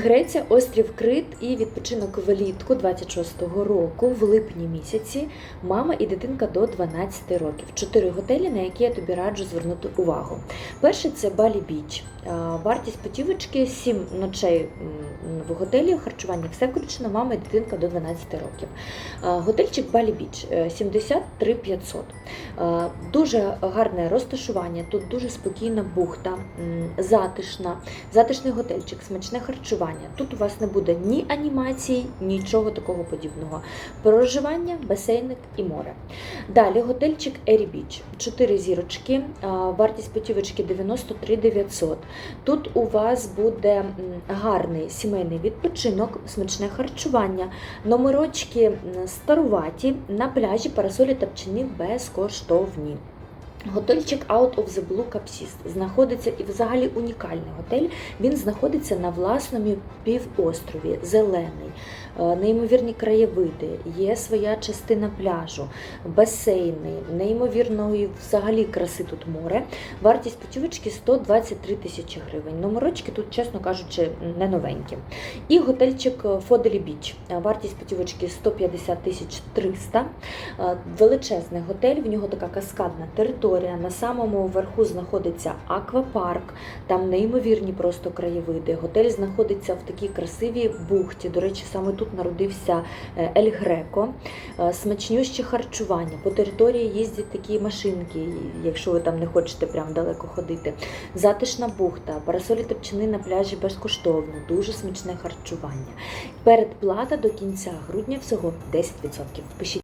Греція, острів Крит і відпочинок влітку 26-го року в липні місяці. Мама і дитинка до 12 років. Чотири готелі, на які я тобі раджу звернути увагу. Перший це Балі Біч. Вартість путівочки 7 ночей в готелі, харчування все включено, мама і дитинка до 12 років. Готельчик Балі Біч е, 73 500. Е, Дуже гарне розташування, тут дуже спокійна бухта, затишна, затишний готельчик, смачне харчування. Тут у вас не буде ні анімації, нічого такого подібного. Проживання, басейник і море. Далі готельчик Ері Біч. 4 зірочки, вартість путівочки 93 900. Тут у вас буде гарний сімейний відпочинок, смачне харчування, номерочки старуваті, на пляжі парасолі та пчені безкоштовні. Готельчик Out of the Blue Capsis знаходиться і взагалі унікальний готель. Він знаходиться на власному півострові, зелений, е, неймовірні краєвиди, є своя частина пляжу, басейни, неймовірної взагалі краси тут море. Вартість путівочки 123 тисячі гривень. Номерочки тут, чесно кажучи, не новенькі. І готельчик Фоделі Біч. Вартість путівочки 150 тисяч 300. Е, Величезний готель, в нього така каскадна територія. На самому верху знаходиться аквапарк, там неймовірні просто краєвиди. Готель знаходиться в такій красивій бухті. До речі, саме тут народився е, Ель Греко. Е, Смачнюще харчування. По території їздять такі машинки, якщо ви там не хочете прям далеко ходити. Затишна бухта, парасолі та пчини на пляжі безкоштовно, дуже смачне харчування. Передплата до кінця грудня всього 10%. Пишіть.